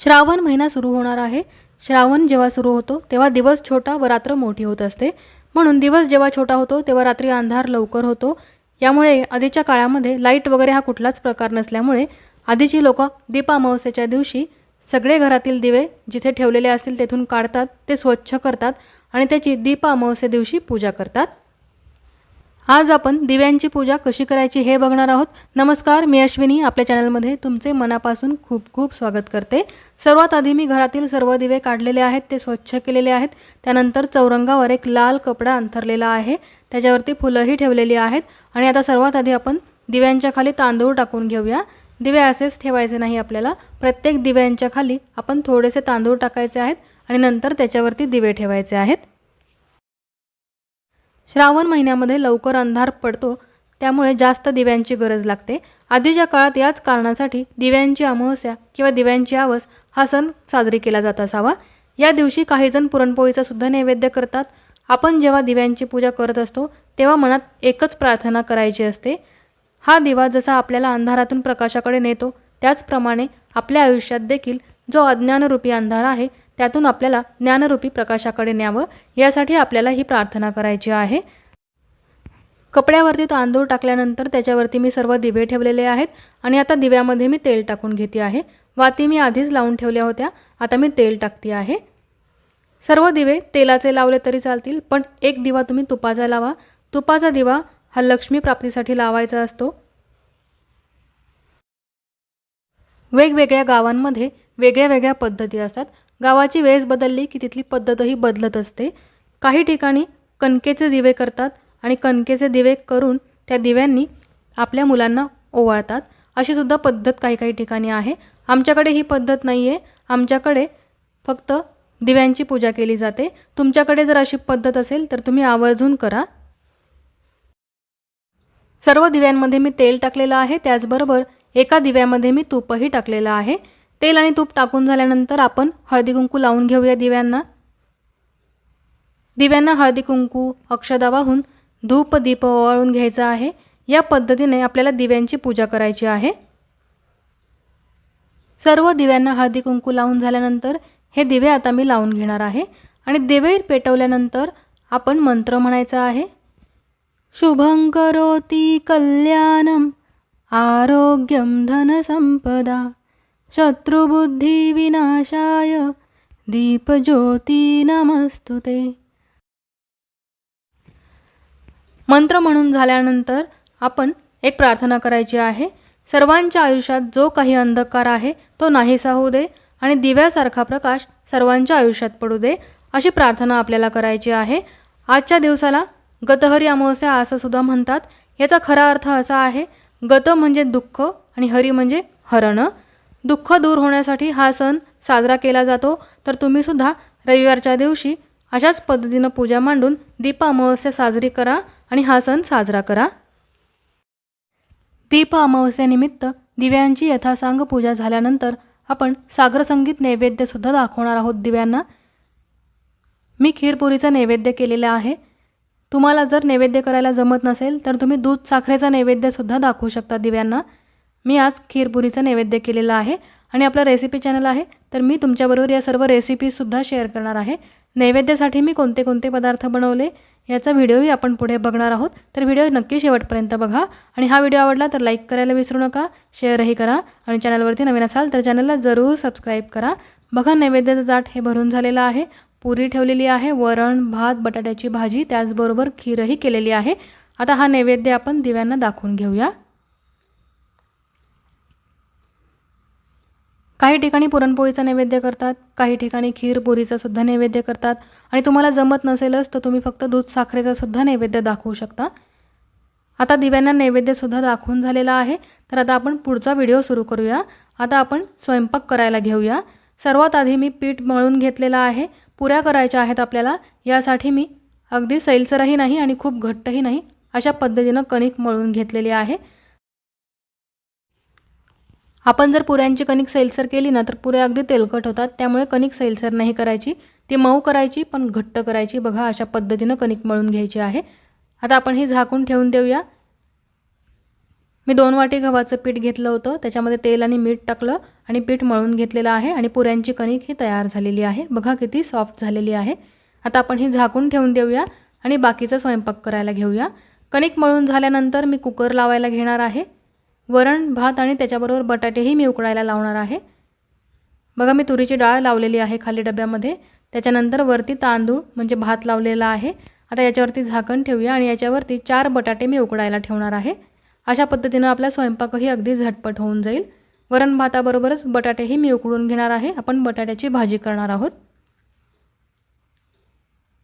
श्रावण महिना सुरू होणार आहे. श्रावण जेव्हा सुरू होतो तेव्हा दिवस छोटा व रात्र मोठी होत असते. म्हणून दिवस जेव्हा छोटा होतो तेव्हा रात्री अंधार लवकर होतो. यामुळे आधीच्या काळामध्ये लाइट वगैरे हा कुठलाच प्रकार नसल्यामुळे आधीची लोक दीपअमावस्यच्या दिवशी सगळे घरातील दिवे जिथे ठेवलेले असतील तेथून काढतात ते स्वच्छ करतात आणि त्याची दीपामावस्ये दिवशी पूजा करतात. आज आपण दिव्यांची पूजा कशी करायची हे बघणार आहोत. नमस्कार मी अश्विनी. आपल्या चॅनलमध्ये तुमचे मनापासून खूप खूप स्वागत करते. सर्वात आधी मी घरातील सर्व दिवे काढलेले आहेत ते स्वच्छ केलेले आहेत. त्यानंतर चौरंगावर एक लाल कपडा अंथरलेला आहे. त्याच्यावरती फुलंही ठेवलेली आहेत. आणि आता सर्वात आधी आपण दिव्यांच्या खाली तांदूळ टाकून घेऊया. दिवे असेच ठेवायचे नाही आपल्याला. प्रत्येक दिव्यांच्या खाली आपण थोडेसे तांदूळ टाकायचे आहेत आणि नंतर त्याच्यावरती दिवे ठेवायचे आहेत. श्रावण महिन्यामध्ये लवकर अंधार पडतो त्यामुळे जास्त दिव्यांची गरज लागते. आधीच्या काळात याच कारणासाठी दिव्यांची अमावस्या किंवा दिव्यांची आवस हा सण साजरी केला जात असावा. या दिवशी काहीजण पुरणपोळीचा सुद्धा नैवेद्य करतात. आपण जेव्हा दिव्यांची पूजा करत असतो तेव्हा मनात एकच प्रार्थना करायची असते. हा दिवा जसा आपल्याला अंधारातून प्रकाशाकडे नेतो त्याचप्रमाणे आपल्या आयुष्यात देखील जो अज्ञानरूपी अंधार आहे त्यातून आपल्याला ज्ञानरूपी प्रकाशाकडे न्यावं. यासाठी आपल्याला ही प्रार्थना करायची आहे. कपड्यावरती तांदूळ टाकल्यानंतर त्याच्यावरती मी सर्व दिवे ठेवलेले आहेत आणि आता दिव्यामध्ये मी तेल टाकून घेते आहे. वाती मी आधीच लावून ठेवल्या होत्या. आता मी तेल टाकते आहे. सर्व दिवे तेलाचे लावले तरी चालतील पण एक दिवा तुम्ही तुपाचा लावा. तुपाचा दिवा हा लक्ष्मी प्राप्तीसाठी लावायचा असतो. वेगवेगळ्या गावांमध्ये वेगळ्या वेगळ्या पद्धती असतात. गावाची वेस बदलली की तिथली पद्धतही बदलत असते. काही ठिकाणी कणकेचे दिवे करतात आणि कणकेचे दिवे करून त्या दिव्यांनी आपल्या मुलांना ओवाळतात. अशी सुद्धा पद्धत काही काही ठिकाणी आहे. आमच्याकडे ही पद्धत नाही आहे आमच्याकडे फक्त दिव्यांची पूजा केली जाते. तुमच्याकडे जर अशी पद्धत असेल तर तुम्ही आवर्जून करा. सर्व दिव्यांमध्ये मी तेल टाकलेलं आहे. त्याचबरोबर एका दिव्यामध्ये मी तूपही टाकलेलं आहे. तेल आणि तूप टाकून झाल्यानंतर आपण हळदी कुंकू लावून घेऊया दिव्यांना. दिव्यांना हळदी कुंकू अक्षदा वाहून धूप दीप ओवाळून घ्यायचा आहे. या पद्धतीने आपल्याला दिव्यांची पूजा करायची आहे. सर्व दिव्यांना हळदी कुंकू लावून झाल्यानंतर हे दिवे आता मी लावून घेणार आहे. आणि दिवे पेटवल्यानंतर आपण मंत्र म्हणायचा आहे. शुभं करोति कल्याणम आरोग्यम धनसंपदा शत्रुबुद्धिविनाशाय दीपज्योती नमस्तुते. मंत्र म्हणून झाल्यानंतर आपण एक प्रार्थना करायची आहे. सर्वांच्या आयुष्यात जो काही अंधकार आहे तो नाहीसा होऊ दे आणि दिव्यासारखा प्रकाश सर्वांच्या आयुष्यात पडू दे अशी प्रार्थना आपल्याला करायची आहे. आजच्या दिवसाला गतहरी अमावस्या असं सुद्धा म्हणतात. याचा खरा अर्थ असा आहे गत म्हणजे दुःख आणि हरी म्हणजे हरणं. दुःख दूर होण्यासाठी हा सण साजरा केला जातो. तर तुम्हीसुद्धा रविवारच्या दिवशी अशाच पद्धतीनं पूजा मांडून दीप अमावस्या साजरी करा आणि हा सण साजरा करा. दीप अमावस्यानिमित्त दिव्यांची यथासांग पूजा झाल्यानंतर आपण सागरसंगीत नैवेद्यसुद्धा दाखवणार आहोत दिव्यांना. मी खीरपुरीचं नैवेद्य केलेलं आहे. तुम्हाला जर नैवेद्य करायला जमत नसेल तर तुम्ही दूध साखरेचा नैवेद्यसुद्धा दाखवू शकता दिव्यांना. मी आज खीरपुरीचा नैवेद्य केलेला आहे आणि आपलं रेसिपी चॅनल आहे तर मी तुमच्याबरोबर या सर्व रेसिपीजसुद्धा शेअर करणार आहे. नैवेद्यासाठी मी कोणते कोणते पदार्थ बनवले याचा व्हिडिओही आपण पुढे बघणार आहोत. तर व्हिडिओ नक्की शेवटपर्यंत बघा. आणि हा व्हिडिओ आवडला तर लाईक करायला विसरू नका शेअरही करा आणि चॅनलवरती नवीन असाल तर चॅनलला जरूर सबस्क्राईब करा. बघा नैवेद्याचं जाट हे भरून झालेलं आहे. पुरी ठेवलेली आहे वरण भात बटाट्याची भाजी त्याचबरोबर खीरही केलेली आहे. आता हा नैवेद्य आपण दिव्यांना दाखवून घेऊया. काही ठिकाणी पुरणपोळीचा नैवेद्य करतात काही ठिकाणी खीर पुरीचा सुद्धा नैवेद्य करतात. आणि तुम्हाला जमत नसेलच तर तुम्ही फक्त दूध साखरेचा सुद्धा नैवेद्य दाखवू शकता. आता दिव्यांना नैवेद्यसुद्धा दाखवून झालेला आहे. तर आता आपण पुढचा व्हिडिओ सुरू करूया. आता आपण स्वयंपाक करायला घेऊया. सर्वात आधी मी पीठ मळून घेतलेलं आहे. पुऱ्या करायच्या आहेत आपल्याला. यासाठी मी अगदी सैलसरही नाही आणि खूप घट्टही नाही अशा पद्धतीनं कणिक मळून घेतलेली आहे. आपण जर पुऱ्यांची कणिक सैलसर केली ना तर पुऱ्या अगदी तेलकट होतात. त्यामुळे कणिक सैलसर नाही करायची. ती मऊ करायची पण घट्ट करायची. बघा अशा पद्धतीनं कणिक मळून घ्यायची आहे. आता आपण ही झाकून ठेवून देऊया. मी दोन वाटी गव्हाचं पीठ घेतलं होतं. त्याच्यामध्ये तेल आणि मीठ टाकलं आणि पीठ मळून घेतलेलं आहे. आणि पुऱ्यांची कणिक ही तयार झालेली आहे. बघा किती सॉफ्ट झालेली आहे. आता आपण ही झाकून ठेवून देऊया आणि बाकीचा स्वयंपाक करायला घेऊया. कणिक मळून झाल्यानंतर मी कुकर लावायला घेणार आहे. वरण भात आणि त्याच्याबरोबर बटाटेही मी उकळायला लावणार आहे. बघा मी तुरीची डाळ लावलेली आहे खाली डब्यामध्ये. त्याच्यानंतर वरती तांदूळ म्हणजे भात लावलेला आहे. आता याच्यावरती झाकण ठेवूया आणि याच्यावरती चार बटाटे मी उकडायला ठेवणार आहे. अशा पद्धतीनं आपला स्वयंपाकही अगदी झटपट होऊन जाईल. वरण भाताबरोबरच बटाटेही मी उकडून घेणार आहे. आपण बटाट्याची भाजी करणार आहोत.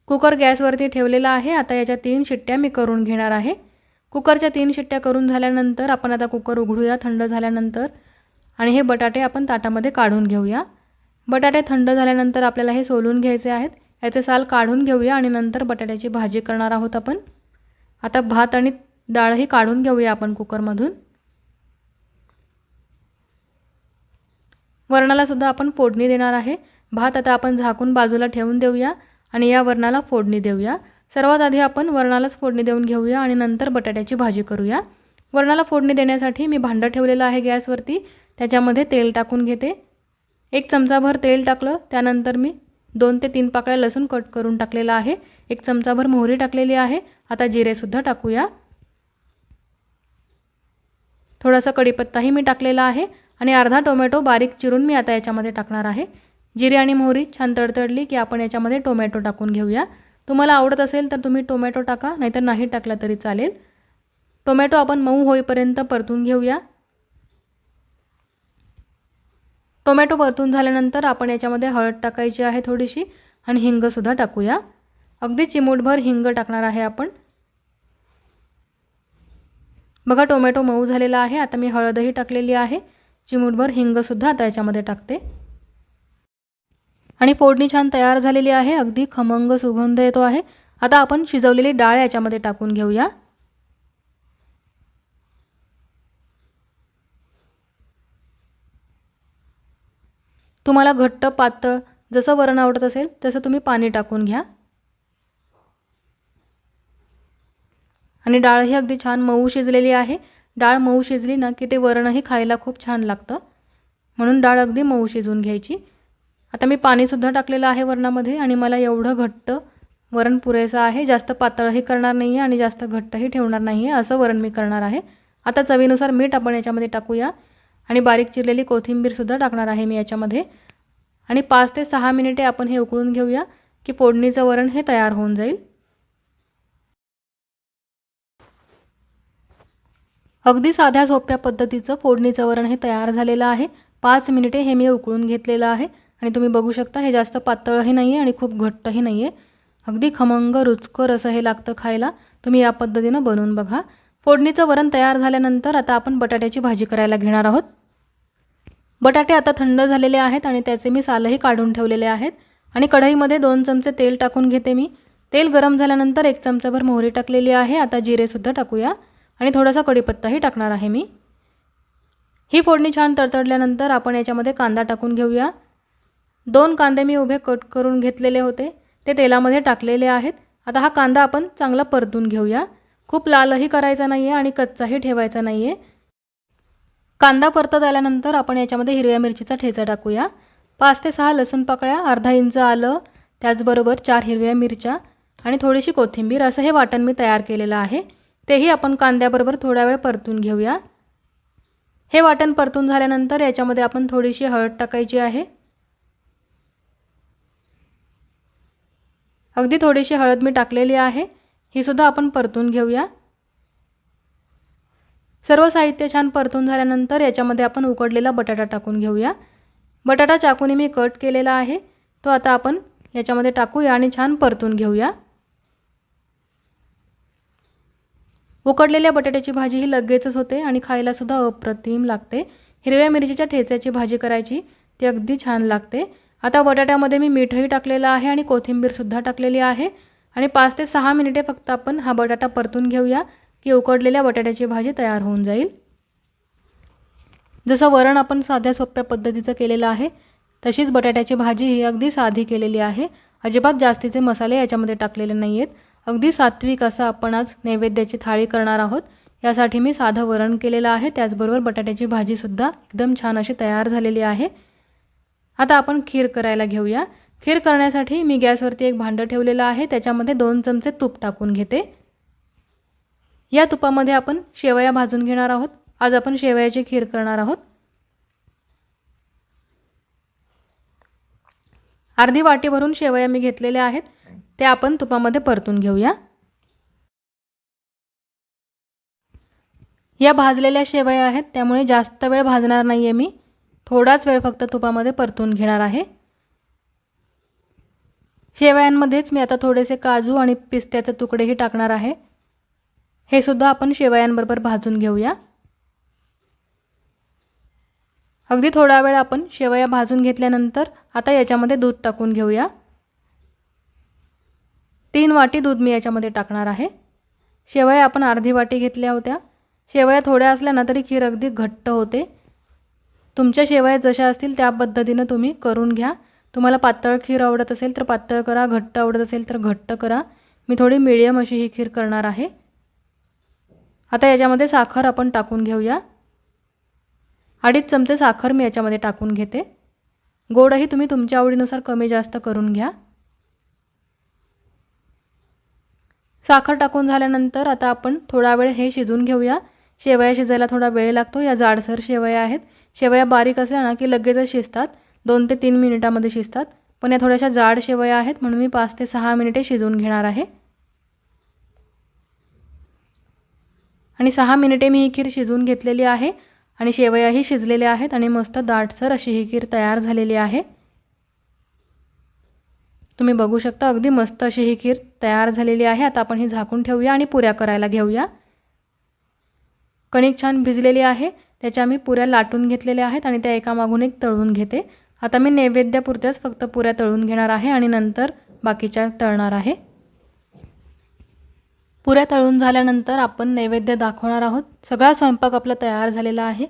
कुकर गॅसवरती ठेवलेला आहे. आता याच्या तीन शिट्ट्या मी करून घेणार आहे. कुकरच्या तीन शिट्ट्या करून झाल्यानंतर आपण आता कुकर उघडूया थंड झाल्यानंतर. आणि हे बटाटे आपण ताटामध्ये काढून घेऊया. बटाटे थंड झाल्यानंतर आपल्याला हे सोलून घ्यायचे आहेत. याचे साल काढून घेऊया आणि नंतर बटाट्याची भाजी करणार आहोत आपण. आता भात आणि डाळही काढून घेऊया आपण कुकरमधून. वरणाला सुद्धा आपण फोडणी देणार आहे. भात आता आपण झाकून बाजूला ठेवून देऊया आणि या वरणाला फोडणी देऊया. सर्वात आधी आपण वरणालाच फोडणी देऊन घेऊया आणि नंतर बटाट्याची भाजी करूया. वरणाला फोडणी देण्यासाठी मी भांडं ठेवलेलं आहे गॅसवरती. त्याच्यामध्ये तेल टाकून घेते. एक चमचाभर तेल टाकलं. त्यानंतर मी दोन ते तीन पाकळ्या लसूण कट करून टाकलेला आहे. एक चमचाभर मोहरी टाकलेली आहे. आता जिरेसुद्धा टाकूया. थोडासा कढीपत्ताही मी टाकलेला आहे आणि अर्धा टोमॅटो बारीक चिरून मी आता याच्यामध्ये टाकणार आहे. जिरे आणि मोहरी छान तडतडली की आपण याच्यामध्ये टोमॅटो टाकून घेऊया. तुम्हाला आवडत असेल तर तुम्ही टोमॅटो टाका नाहीतर नाही टाकला तरी चालेल. टोमॅटो आपण मऊ होईपर्यंत परतून घेऊया. टोमॅटो परतून झाल्यानंतर आपण याच्यामध्ये हळद टाकायची आहे थोडीशी आणि हिंगसुद्धा टाकूया. अगदी चिमूटभर हिंग टाकणार आहे आपण. बघा टोमॅटो मऊ झालेला आहे. आता मी हळदही टाकलेली आहे. चिमूटभर हिंगसुद्धा आता याच्यामध्ये टाकते. आणि फोडणी छान तयार झालेली आहे. अगदी खमंग सुगंध येतो आहे. आता आपण शिजवलेली डाळ याच्यामध्ये टाकून घेऊया. तुम्हाला घट्ट पातळ जसं वरण आवडत असेल तसं तुम्ही पाणी टाकून घ्या. आणि डाळ ही अगदी छान मऊ शिजलेली आहे. डाळ मऊ शिजली ना की ते वरणही खायला खूप छान लागतं. म्हणून डाळ अगदी मऊ शिजवून घ्यायची. आता मी पाणीसुद्धा टाकलेलं आहे वरणामध्ये आणि मला एवढं घट्ट वरण पुरेसं आहे. जास्त पातळही करणार नाही आहे आणि जास्त घट्टही ठेवणार नाही आहे असं वरण मी करणार आहे. आता चवीनुसार मीठ आपण याच्यामध्ये टाकूया. आणि बारीक चिरलेली कोथिंबीरसुद्धा टाकणार आहे मी याच्यामध्ये. आणि पाच ते सहा मिनिटे आपण हे उकळून घेऊया की फोडणीचं वरण हे तयार होऊन जाईल. अगदी साध्या सोप्या पद्धतीचं फोडणीचं वरण हे तयार झालेलं आहे. पाच मिनिटे हे मी उकळून घेतलेलं आहे. आणि तुम्ही बघू शकता हे जास्त पातळही नाही आहे आणि खूप घट्टही नाही आहे अगदी खमंग रुचकर असं हे लागतं खायला. तुम्ही या पद्धतीनं बनवून बघा. फोडणीचं वरण तयार झाल्यानंतर आता आपण बटाट्याची भाजी करायला घेणार आहोत. बटाटे आता थंड झालेले आहेत आणि त्याचे मी सालही काढून ठेवलेले आहेत. आणि कढईमध्ये दोन चमचे तेल टाकून घेते मी. तेल गरम झाल्यानंतर एक चमचाभर मोहरी टाकलेली आहे. आता जिरेसुद्धा टाकूया. आणि थोडासा कढीपत्ताही टाकणार आहे मी. ही फोडणी छान तडतडल्यानंतर आपण याच्यामध्ये कांदा टाकून घेऊया. दोन कांदे मी उभे कट करून घेतलेले होते. ते तेलामध्ये टाकलेले आहेत. आता हा कांदा आपण चांगला परतून घेऊया. खूप लालही करायचा नाही आहे आणि कच्चाही ठेवायचा नाही आहे कांदा परतत आल्यानंतर आपण याच्यामध्ये हिरव्या मिरचीचा ठेचा टाकूया. पाच ते सहा लसूण पाकळ्या अर्धा इंच आलं त्याचबरोबर चार हिरव्या मिरच्या आणि थोडीशी कोथिंबीर असं हे वाटण मी तयार केलेलं आहे. तेही आपण कांद्याबरोबर थोडा वेळ परतून घेऊया. हे वाटण परतून झाल्यानंतर याच्यामध्ये आपण थोडीशी हळद टाकायची आहे. अगदी थोडीशी हळद मी टाकलेली आहे. ही सुद्धा आपण परतून घेऊया. सर्व साहित्य छान परतून झाल्यानंतर याच्यामध्ये आपण उकडलेला बटाटा टाकून घेऊया. बटाटा चाकूने मी कट केलेला आहे. तो आता आपण याच्यामध्ये टाकूया आणि छान परतून घेऊया. उकडलेल्या बटाट्याची भाजी ही लगेचच होते आणि खायलासुद्धा अप्रतिम लागते. हिरव्या मिरचीच्या ठेच्याची भाजी करायची ती अगदी छान लागते. आता बटाट्यामध्ये मी मीठही टाकलेलं आहे आणि कोथिंबीरसुद्धा टाकलेली आहे. आणि पाच ते सहा मिनिटे फक्त आपण हा बटाटा परतून घेऊया की उकडलेल्या बटाट्याची भाजी तयार होऊन जाईल. जसं वरण आपण साध्या सोप्या पद्धतीचं केलेलं आहे तशीच बटाट्याची भाजी ही अगदी साधी केलेली आहे. अजिबात जास्तीचे मसाले याच्यामध्ये टाकलेले नाही आहेत अगदी सात्विक असं आपण आज नैवेद्याची थाळी करणार आहोत. यासाठी मी साधं वरण केलेलं आहे. त्याचबरोबर बटाट्याची भाजीसुद्धा एकदम छान अशी तयार झालेली आहे. आता आपण खीर करायला घेऊया. खीर करण्यासाठी मी गॅसवरती एक भांडं ठेवलेलं आहे. त्याच्यामध्ये दोन चमचे तूप टाकून घेते. या तुपामध्ये आपण शेवया भाजून घेणार आहोत. आज आपण शेवयाची खीर करणार आहोत. अर्धी वाटी भरून शेवया मी घेतलेल्या आहेत. ते आपण तुपामध्ये परतून घेऊया. या भाजलेल्या शेवया आहेत. त्यामुळे जास्त वेळ भाजणार नाही आहे मी. थोडाच वेळ फक्त तुपामध्ये परतून घेणार आहे. शेवयांमध्येच मी आता थोडेसे काजू आणि पिस्त्याचे तुकडेही टाकणार आहे. हे सुद्धा आपण शेवयांबरोबर भाजून घेऊया. अगदी थोडा वेळ आपण शेवया भाजून घेतल्यानंतर आता याच्यामध्ये दूध टाकून घेऊया. तीन वाटी दूध मी याच्यामध्ये टाकणार आहे. शेवया आपण अर्धी वाटी घेतल्या होत्या. शेवया थोड्या असल्या ना तरी खीर अगदी घट्ट होते. तुमच्या शेवया जशा असतील त्या पद्धतीनं तुम्ही करून घ्या. तुम्हाला पातळ खीर आवडत असेल तर पातळ करा घट्ट आवडत असेल तर घट्ट करा. मी थोडी मिडियम अशी ही खीर करणार आहे. आता याच्यामध्ये साखर आपण टाकून घेऊया. अडीच चमचे साखर मी याच्यामध्ये टाकून घेते. गोडही तुम्ही तुमच्या आवडीनुसार कमी जास्त करून घ्या. साखर टाकून झाल्यानंतर आता आपण थोडा वेळ हे शिजून घेऊया. शेवया शिजायला थोडा वेळ लागतो. या जाडसर शेवया आहेत. शेवया बारीक असल्या ना की लगेचच शिजतात. दोन ते तीन मिनिटामध्ये शिजतात. पण या थोड्याशा जाड शेवया आहेत म्हणून मी पाच ते सहा मिनिटे शिजवून घेणार आहे. आणि सहा मिनिटे मी ही खीर शिजवून घेतलेली आहे आणि शेवयाही शिजलेल्या आहेत आणि मस्त दाटसर अशी ही खीर तयार झालेली आहे. तुम्ही बघू शकता अगदी मस्त अशी ही खीर तयार झालेली आहे. आता आपण ही झाकून ठेवूया आणि पुऱ्या करायला घेऊया. कणिक छान भिजलेली आहे. त्याच्या मी पुऱ्या लाटून घेतलेल्या आहेत आणि त्या एकामागून एक तळून घेते. आता मी नैवेद्यापुरत्याच फक्त पुऱ्या तळून घेणार आहे आणि नंतर बाकीच्या तळणार आहे. पुऱ्या तळून झाल्यानंतर आपण नैवेद्य दाखवणार आहोत. सगळा स्वयंपाक आपला तयार झालेला आहे.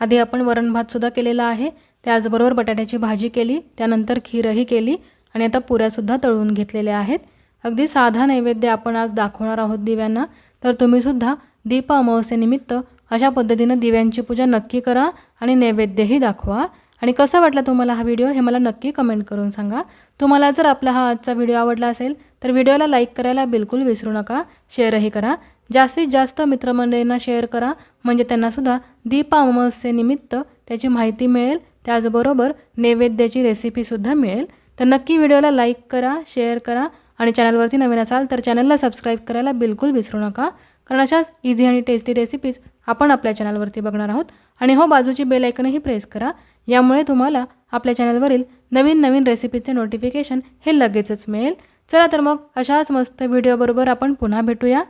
आधी आपण वरण भातसुद्धा केलेला आहे. त्याचबरोबर बटाट्याची भाजी केली त्यानंतर खीरही केली आणि आता पुऱ्यासुद्धा तळून घेतलेल्या आहेत. अगदी साधा नैवेद्य आपण आज दाखवणार आहोत दिव्यांना. तर तुम्हीसुद्धा दीप अमावस्येनिमित्त अशा पद्धतीनं दिव्यांची पूजा नक्की करा आणि नैवेद्यही दाखवा. आणि कसा वाटला तुम्हाला हा व्हिडिओ हे मला नक्की कमेंट करून सांगा. तुम्हाला जर आपला हा आजचा व्हिडिओ आवडला असेल तर व्हिडिओला लाईक करायला बिलकुल विसरू नका. शेअरही करा. जास्तीत जास्त मित्रमंडळींना शेअर करा. म्हणजे त्यांनासुद्धा दीप अमावस्येनिमित्त त्याची माहिती मिळेल. त्याचबरोबर नैवेद्याची रेसिपीसुद्धा मिळेल. तर नक्की व्हिडिओला लाईक करा शेअर करा. आणि चॅनलवरती नवीन असाल तर चॅनलला सबस्क्राईब करायला बिलकुल विसरू नका. कारण अशाच इझी आणि टेस्टी रेसिपीज आपण आपल्या चॅनलवरती बघणार आहोत. आणि हो बाजूची बेल आयकनही प्रेस करा. यामुळे तुम्हाला आपल्या चॅनलवरील नवीन नवीन रेसिपीचे नोटिफिकेशन हे लगेचच मिळेल. चला तर मग अशाच मस्त व्हिडिओबरोबर आपण पुन्हा भेटूया.